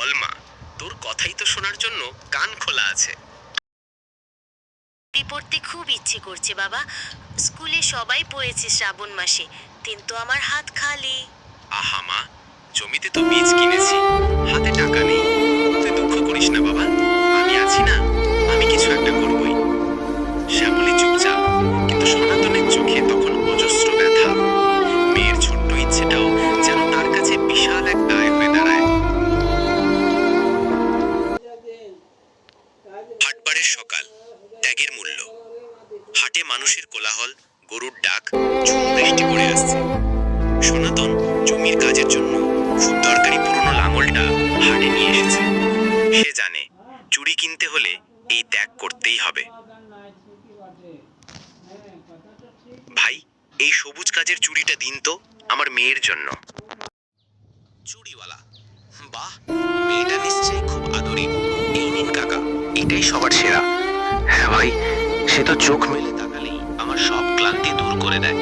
বল মা তোর কথাই তো শোনার জন্য কান খোলা আছে। পড়তে খুব ইচ্ছে করছে বাবা। স্কুলে সবাই পড়েছে শ্রাবণ মাসে কিন্তু আমার হাত খালি। আহা মা জমিতে তো বীজ কিনেছি। হাটবারের সকাল, ত্যাগের মূল্য। হাটে মানুষের কোলাহল, গরুর ডাক ঝুম পড়ে আসছে। সনাতন জমির কাজের জন্য খুব দরকারি পুরনো লাঙলটা হাটে নিয়ে এসেছে। সে জানে, চুরি কিনতে হলে এই ত্যাগ করতেই হবে। ভাই, এই সবুজ কাজের চুড়িটা দিন তো আমার মেয়ের জন্য। চুড়িওয়ালা বাহ, মেয়েটা এটাই সবার সেরা। হ্যাঁ ভাই, সে তো চোখ মেলে তাকালেই আমার সব ক্লান্তি দূর করে দেয়।